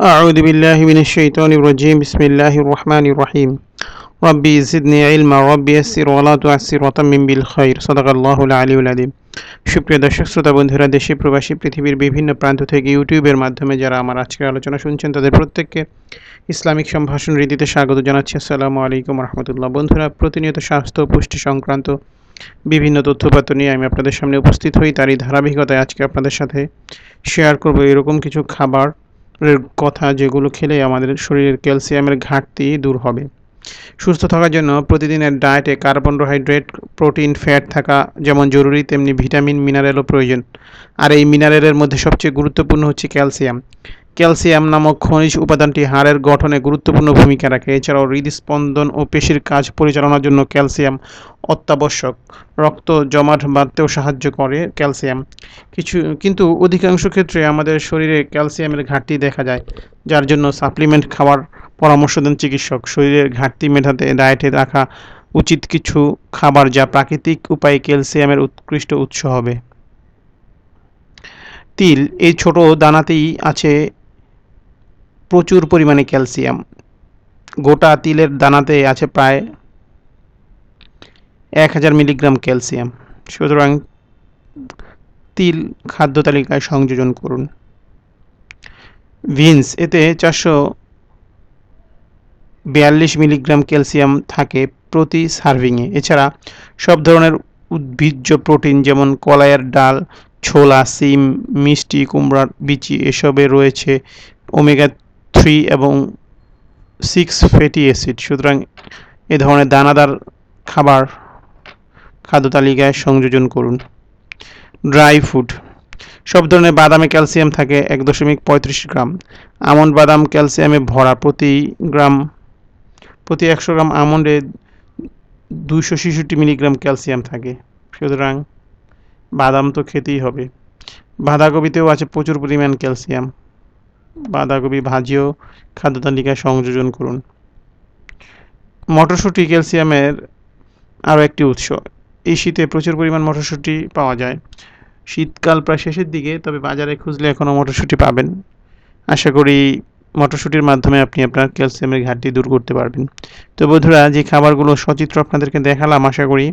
أعوذ بالله من الشيطان الرجيم بسم الله الرحمن الرحيم ربي زدني علما ربي يسر ولا تعسر وتمم بالخير صدق الله العلي العظيم সুপ্রিয় দর্শক শ্রোতা বন্ধুরা দেশে প্রবাসী পৃথিবীর বিভিন্ন প্রান্ত থেকে ইউটিউবের মাধ্যমে যারা আমার আজকের আলোচনা শুনছেন তাদের প্রত্যেককে ইসলামিক সম্ভাষণ রীতিতে স্বাগত জানাচ্ছি আসসালামু আলাইকুম রহমতুল্লাহ বন্ধুরা প্রতিনিয়ত স্বাস্থ্য ও পুষ্টি সংক্রান্ত বিভিন্ন তথ্যপাত্র নিয়ে আমি আপনাদের সামনে উপস্থিত হই তারই ধারাবাহিকতায় আজকে আপনাদের সাথে শেয়ার করব এরকম কিছু খাবার এর কথা যেগুলো খেলে আমাদের শরীরের ক্যালসিয়ামের ঘাটতি দূর হবে। সুস্থ থাকার জন্য প্রতিদিনের ডায়েটে কার্বোহাইড্রেট প্রোটিন, ফ্যাট থাকা যেমন জরুরি, তেমনি ভিটামিন, মিনারেলও প্রয়োজন। আর এই মিনারেলের মধ্যে সবচেয়ে গুরুত্বপূর্ণ হচ্ছে ক্যালসিয়াম। ক্যালসিয়াম নামক খনিজ উপাদানটি হাড়ের গঠনে গুরুত্বপূর্ণ ভূমিকা রাখে। এছাড়াও হৃদস্পন্দন ও পেশির কাজ পরিচালনার জন্য ক্যালসিয়াম অত্যাবশ্যক। রক্ত জমাট বাঁধতেও সাহায্য করে ক্যালসিয়াম। কিছু, কিন্তু অধিকাংশ ক্ষেত্রে আমাদের শরীরে ক্যালসিয়ামের ঘাটতি দেখা যায়, যার জন্য সাপ্লিমেন্ট খাওয়ার পরামর্শ দেন চিকিৎসক। শরীরের ঘাটতি মেটাতে ডায়েটে রাখা উচিত কিছু খাবার যা প্রাকৃতিক উপায়ে ক্যালসিয়ামের উৎকৃষ্ট উৎস হবে। তিল, এই ছোট দানাতেই আছে প্রচুর পরিমাণে ক্যালসিয়াম। গোটা তিলের দানাতে আছে প্রায় এক হাজার মিলিগ্রাম ক্যালসিয়াম। সুতরাং তিল খাদ্য তালিকায় সংযোজন করুন। ভিন্স, এতে চারশো বিয়াল্লিশ মিলিগ্রাম ক্যালসিয়াম থাকে প্রতি সার্ভিংয়ে। এছাড়া সব ধরনের উদ্ভিজ্জ প্রোটিন যেমন কলাইয়ের ডাল, ছোলা, সিম, মিষ্টি, কুমড়ার বিচি, এসবে রয়েছে। ওমেগা থ্রি এবং সিক্স ফ্যাটি অ্যাসিড সুতরাং এ ধরনের দানাদার খাবার খাদ্য তালিকায় সংযোজন করুন। ড্রাই ফুড সব ধরনের বাদামে ক্যালসিয়াম থাকে এক দশমিক পঁয়ত্রিশ গ্রাম। আমন্ড বাদাম ক্যালসিয়ামে ভরা প্রতি গ্রাম, প্রতি একশো গ্রাম আমন্ডে দুইশো ছেষট্টি মিলিগ্রাম ক্যালসিয়াম থাকে। সুতরাং বাদাম তো খেতেই হবে। বাঁধাকপিতেও আছে প্রচুর পরিমাণ ক্যালসিয়াম। বাঁধাকপি, ভাজিও, খাদ্য তালিকায় সংযোজন করুন। মটরশুঁটি ক্যালসিয়ামের আরও একটি উৎস। এই শীতে প্রচুর পরিমাণ মটরশুঁটি পাওয়া যায়। শীতকাল প্রায় শেষের দিকে, তবে বাজারে খুঁজলে এখনও মটরশুঁটি পাবেন। আশা করি মটরশুঁটির মাধ্যমে আপনি আপনার ক্যালসিয়ামের ঘাটতি দূর করতে পারবেন। তো বন্ধুরা, যে খাবারগুলো সচিত্র আপনাদেরকে দেখালাম, আশা করি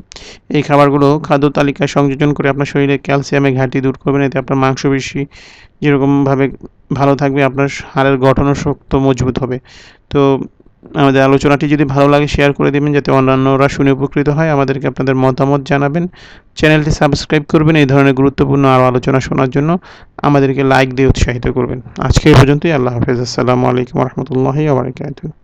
এই খাবারগুলো খাদ্য তালিকায় সংযোজন করে আপনার শরীরে ক্যালসিয়ামের ঘাটতি দূর করবেন এতে আপনার মাংসপেশি যেরকমভাবে ভালো থাকবে, আপনার হাড়ের গঠনও শক্ত, মজবুত হবে। তো আমাদের আলোচনাটি যদি ভালো লাগে শেয়ার করে দেবেন যাতে অন্যান্যরা শুনে উপকৃত হয়। আমাদেরকে আপনাদের মতামত জানাবেন। চ্যানেলটি সাবস্ক্রাইব করবেন এই ধরনের গুরুত্বপূর্ণ আরও আলোচনা শোনার জন্য। আমাদেরকে লাইক দিয়ে উৎসাহিত করবেন। আজকে এই পর্যন্তই। আল্লাহ হাফেজ। আসসালামু আলাইকুম রহমতুল্লাহি আবরকাত